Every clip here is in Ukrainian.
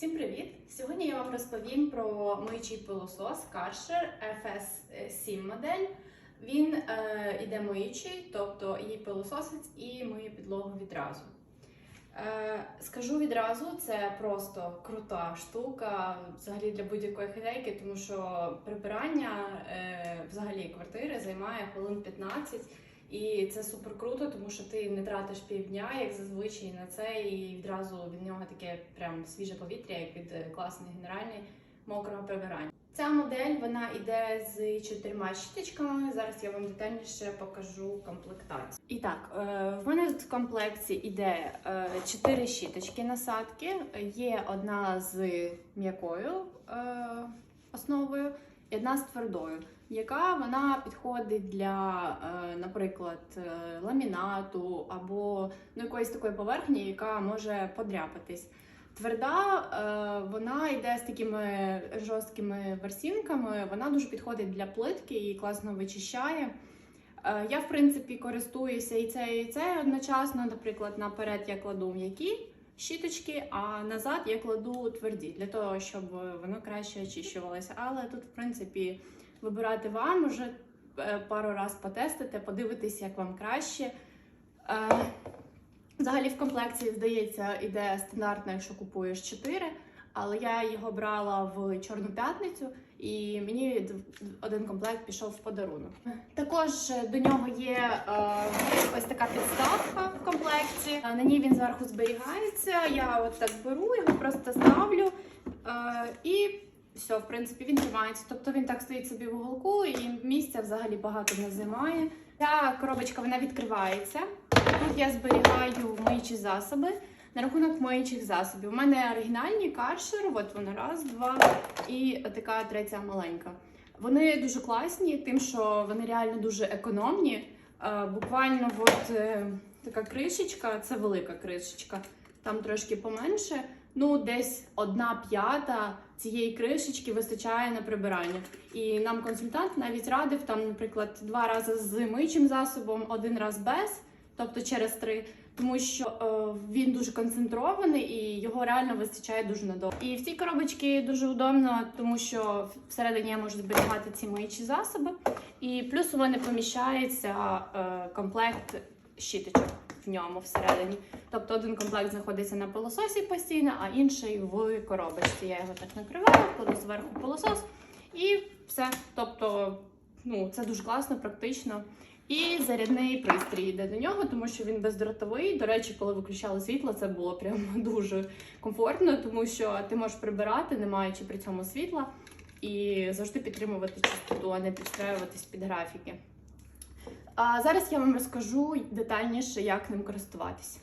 Всім привіт! Сьогодні я вам розповім про миючий пилосос Karcher FS7 модель. Він е, іде миючий, тобто і пилососить, і миє підлогу відразу. Е, скажу відразу, це просто крута штука взагалі для будь-якої хазяйки, тому що прибирання е, взагалі квартири займає хвилин 15. І це супер круто, тому що ти не тратиш півдня, як зазвичай на це, і відразу від нього таке прям свіже повітря, як від е, класної генеральної мокрого прибирання. Ця модель вона йде з чотирма щіточками. Зараз я вам детальніше покажу комплектацію. І так, е, в мене в комплекті йде е, чотири щіточки насадки. Є одна з м'якою основою і одна з твердою яка вона підходить для, е, наприклад, е, ламінату або ну, якоїсь такої поверхні, яка може подряпатись. Тверда, е, вона йде з такими жорсткими ворсінками, вона дуже підходить для плитки і класно вичищає. Я, в принципі, користуюся і це, і це одночасно. Наприклад, наперед я кладу м'які щіточки, а назад я кладу тверді, для того, щоб воно краще очищувалося. Але тут, в принципі, вибирати вам, уже е, пару раз потестите, подивитись, як вам краще. Е, взагалі в комплекції, здається, іде стандартно, якщо купуєш 4, але я його брала в Чорну п'ятницю, і мені один комплект пішов в подарунок. Також до нього є е, ось така підставка в комплекті. На ній він зверху зберігається. Я от так беру, його просто ставлю і все, в принципі, він тримається. Тобто він так стоїть собі в уголку і місця взагалі багато не займає. Ця коробочка вона відкривається. Тут я зберігаю миючі засоби. На рахунок миючих засобів. У мене оригінальні каршер, от вони раз, два і така третя маленька. Вони дуже класні, тим, що вони реально дуже економні. Е, буквально от е, така кришечка, це велика кришечка, там трошки поменше. Ну, десь одна п'ята цієї кришечки вистачає на прибирання. І нам консультант навіть радив там, наприклад, два рази з миючим засобом, один раз без, тобто через три. Тому що е, він дуже концентрований і його реально вистачає дуже надовго. І в цій коробочці дуже удобно, тому що всередині я можу зберігати ці миючі засоби. І плюс у мене поміщається е, комплект щіточок в ньому всередині. Тобто один комплект знаходиться на пилососі постійно, а інший в коробочці. Я його так накриваю, кладу зверху пилосос і все. Тобто, ну, це дуже класно, практично. І зарядний пристрій йде до нього, тому що він бездротовий. До речі, коли виключали світло, це було прям дуже комфортно, тому що ти можеш прибирати, не маючи при цьому світла, і завжди підтримувати чистоту, а не підстраюватись під графіки. А зараз я вам розкажу детальніше, як ним користуватися.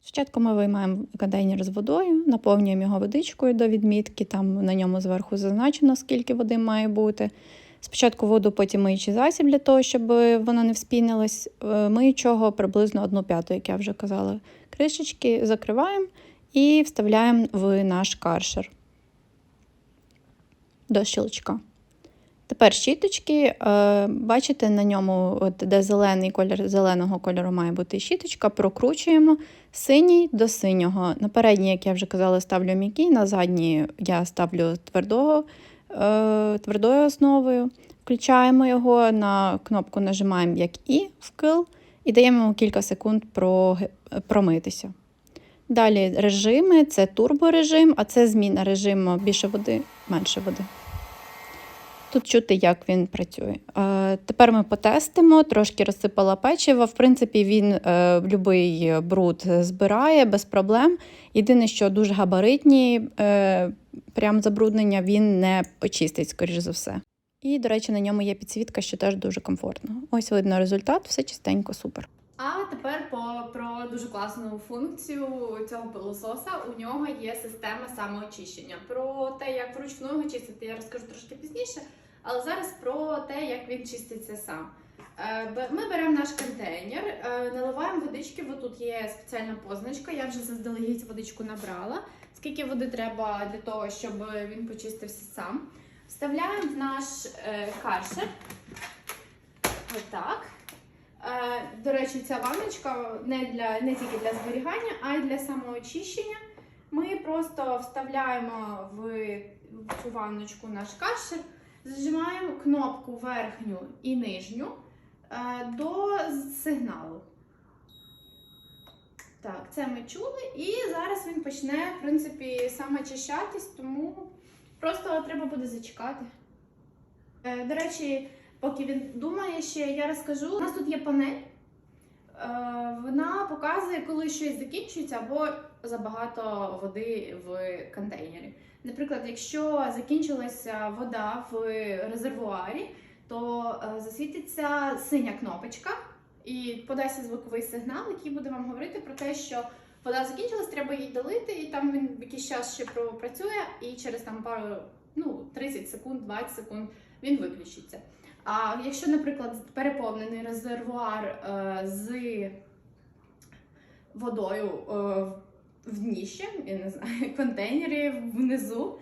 Спочатку ми виймаємо контейнер з водою, наповнюємо його водичкою до відмітки, там на ньому зверху зазначено, скільки води має бути. Спочатку воду, потім миючий засіб для того, щоб воно не вспінилось. Е, миючого приблизно одну п'яту, як я вже казала. Кришечки закриваємо і вставляємо в наш каршер до щелчка. Тепер щіточки, е, бачите, на ньому, от де зелений колір, зеленого кольору має бути щіточка, прокручуємо синій до синього. На передній, як я вже казала, ставлю м'який, на задній я ставлю твердого, твердою основою. Включаємо його, на кнопку нажимаємо як І вкил і даємо йому кілька секунд промитися. Далі режими це турборежим, а це зміна режиму більше води, менше води. Тут чути, як він працює. Е, тепер ми потестимо, трошки розсипала печиво. В принципі, він е, будь-який бруд збирає без проблем. Єдине, що дуже габаритні, е, прям забруднення він не очистить, скоріш за все. І, до речі, на ньому є підсвітка, що теж дуже комфортно. Ось видно результат, все чистенько, супер. А тепер по, про дуже класну функцію цього пилососа. У нього є система самоочищення. Про те, як вручну його чистити, я розкажу трошки пізніше. Але зараз про те, як він чиститься сам. Е, ми беремо наш контейнер, е, наливаємо водички, бо тут є спеціальна позначка. Я вже заздалегідь водичку набрала. Скільки води треба для того, щоб він почистився сам. Вставляємо в наш е, каршер. Отак. До речі, ця ванночка не для не тільки для зберігання, а й для самоочищення. Ми просто вставляємо в, цю ванночку наш кашер, зажимаємо кнопку верхню і нижню е, до сигналу. Так, це ми чули, і зараз він почне, в принципі, саме очищатись, тому просто треба буде зачекати. Е, До речі, поки він думає ще, я розкажу. У нас тут є панель. Е, Вона показує, коли щось закінчується або забагато води в контейнері. Наприклад, якщо закінчилася вода в резервуарі, то е, засвітиться синя кнопочка і подасться звуковий сигнал, який буде вам говорити про те, що вода закінчилась, треба її долити, і там він якийсь час ще пропрацює, і через там пару ну 30 секунд, 20 секунд він виключиться. А якщо, наприклад, переповнений резервуар е, з водою е, в дніще, я не знаю, контейнері внизу,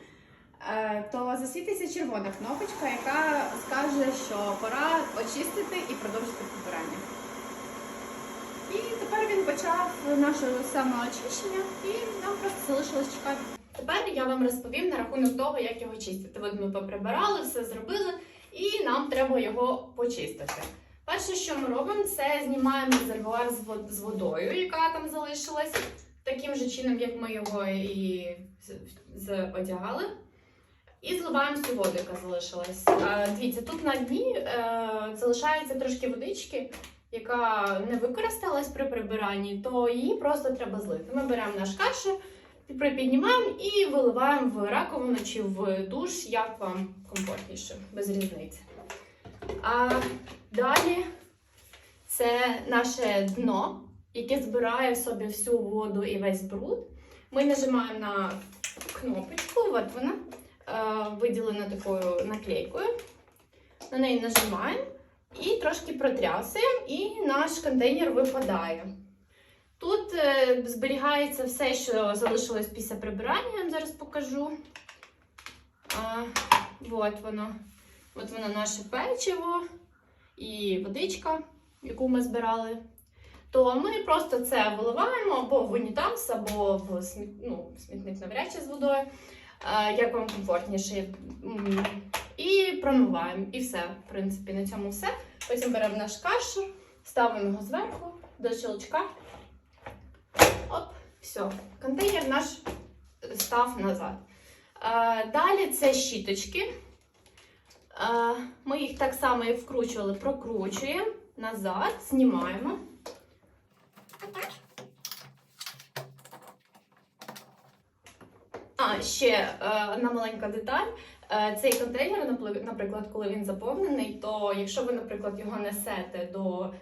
е, то засвітиться червона кнопочка, яка скаже, що пора очистити і продовжити прибирання. І тепер він почав наше самоочищення, і нам просто залишилось чекати. Тепер я вам розповім на рахунок того, як його чистити. От ми поприбирали, все зробили, і нам треба його почистити. Перше, що ми робимо, це знімаємо резервуар з вод- з водою, яка там залишилась, таким же чином, як ми його і одягали. І зливаємо всю воду, яка залишилась. Е, Дивіться, тут на дні е, залишається трошки водички, яка не використалась при прибиранні, то її просто треба злити. Ми беремо наш кашер, припіднімаємо і виливаємо в раковину чи в душ, як вам комфортніше, без різниці. А далі це наше дно, яке збирає в собі всю воду і весь бруд. Ми нажимаємо на кнопочку, от вона, е, виділена такою наклейкою. На неї нажимаємо і трошки протрясуємо, і наш контейнер випадає. Тут е, зберігається все, що залишилось після прибирання, я вам зараз покажу. А, от воно. От воно наше печиво і водичка, яку ми збирали. То ми просто це виливаємо або в унітаз, або в сміт... ну, смітник навряд чи з водою, е, як вам комфортніше. І промиваємо. І все. В принципі, на цьому все. Потім беремо наш кашер, ставимо його зверху до щелчка. Все. Контейнер наш став назад. Е, Далі це щіточки. Е, Ми їх так само як вкручували, прокручуємо назад, знімаємо. А, ще е, одна маленька деталь. Цей контейнер, наприклад, коли він заповнений, то якщо ви, наприклад, його несете до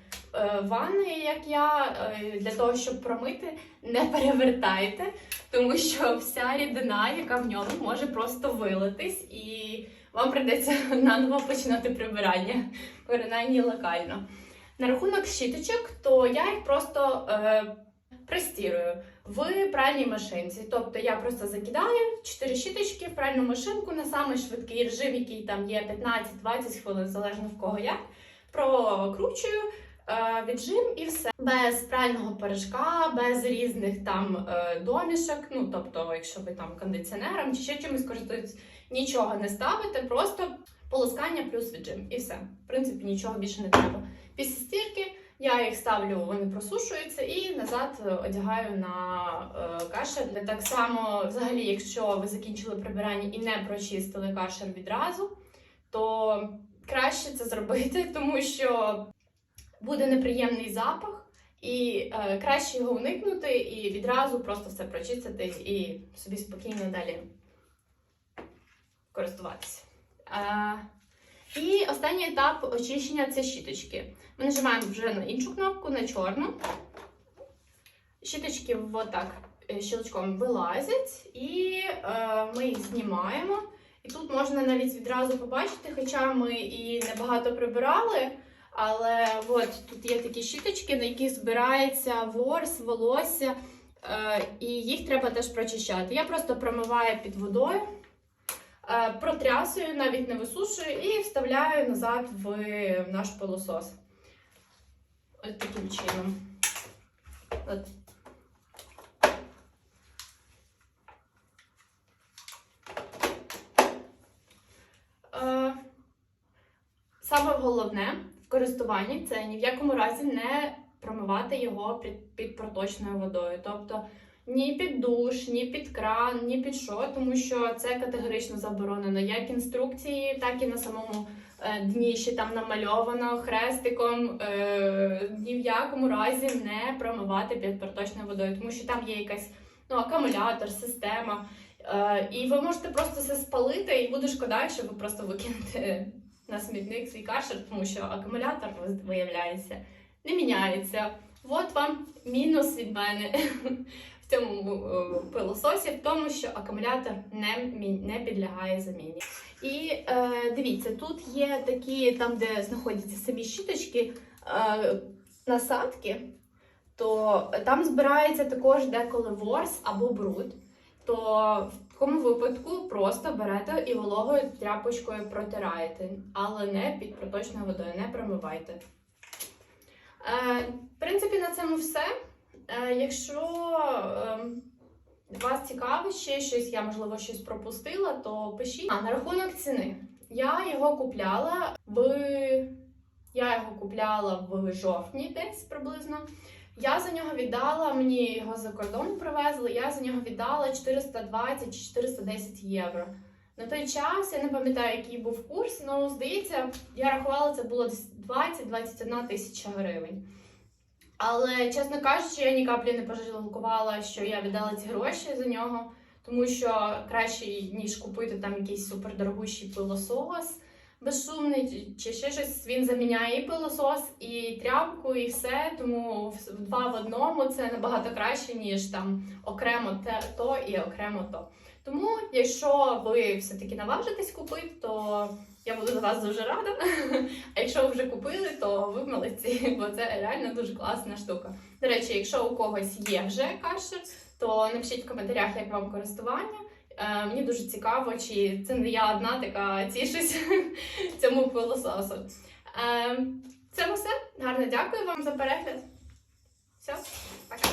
ванни, як я, е, для того, щоб промити, не перевертайте, тому що вся рідина, яка в ньому, може просто вилитись, і вам прийдеться наново починати прибирання, принаймні локально. На рахунок щіточок, то я їх просто е, пристірую в пральній машинці. Тобто я просто закидаю 4 щіточки в пральну машинку на самий швидкий режим, який там є 15-20 хвилин, залежно в кого як. Прокручую е, віджим і все. Без прального порошка, без різних там е, домішок. Ну тобто, якщо ви там кондиціонером чи ще чимось користуєтесь, нічого не ставите, просто полоскання плюс віджим. І все. В принципі, нічого більше не треба. Після стірки я їх ставлю, вони просушуються і назад е, одягаю на е, кашер. Так само, взагалі, якщо ви закінчили прибирання і не прочистили кашер відразу, то краще це зробити, тому що буде неприємний запах, і е, краще його уникнути і відразу просто все прочистити і собі спокійно далі користуватися. Е, і останній етап очищення це щіточки. Ми нажимаємо вже на іншу кнопку, на чорну. Щіточки отак е, щелчком вилазять, і е, ми їх знімаємо. І тут можна навіть відразу побачити, хоча ми і небагато прибирали, але от тут є такі щіточки, на яких збирається ворс, волосся, е, і їх треба теж прочищати. Я просто промиваю під водою, е, протрясую, навіть не висушую, і вставляю назад в наш пилосос. Ось таким чином. От. Е, саме головне в користуванні це ні в якому разі не промивати його під, під проточною водою. Тобто ні під душ, ні під кран, ні під що, тому що це категорично заборонено. Як інструкції, так і на самому е, дні ще там намальовано хрестиком. Е, ні в якому разі не промивати під проточною водою, тому що там є якась ну, акумулятор, система. Е, і ви можете просто це спалити, і буде шкода, що ви просто викинете на смітник свій кашер, тому що акумулятор виявляється не міняється. От вам мінус від мене в цьому е, пилососі, в тому, що акумулятор не, не підлягає заміні. І е, дивіться, тут є такі, там, де знаходяться самі щіточки, е, насадки, то там збирається також деколи ворс або бруд. То такому випадку просто берете і вологою тряпочкою протираєте, але не під проточною водою, не промивайте. Е, в принципі, на цьому все. Е, якщо е, вас цікавить ще щось, я можливо щось пропустила, то пишіть. А на рахунок ціни. Я його купляла в я його купляла в жовтні десь приблизно. Я за нього віддала, мені його за кордон привезли, я за нього віддала 420 чи 410 євро. На той час я не пам'ятаю, який був курс, але здається, я рахувала, це було десь 20-21 тисяча гривень. Але, чесно кажучи, я ні каплі не пожалкувала, що я віддала ці гроші за нього, тому що краще, ніж купити там якийсь супердорогущий пилосос безшумний чи ще щось. Він заміняє і пилосос, і тряпку, і все. Тому два в одному це набагато краще, ніж там окремо те то і окремо то. Тому, якщо ви все-таки наважитесь купити, то я буду за вас дуже рада. А якщо ви вже купили, то ви молодці, бо це реально дуже класна штука. До речі, якщо у когось є вже кашер, то напишіть в коментарях, як вам користування. Е, мені дуже цікаво, чи це не я одна така тішусь цьому пилососу. Це все. Гарно дякую вам за перегляд. Все, пока.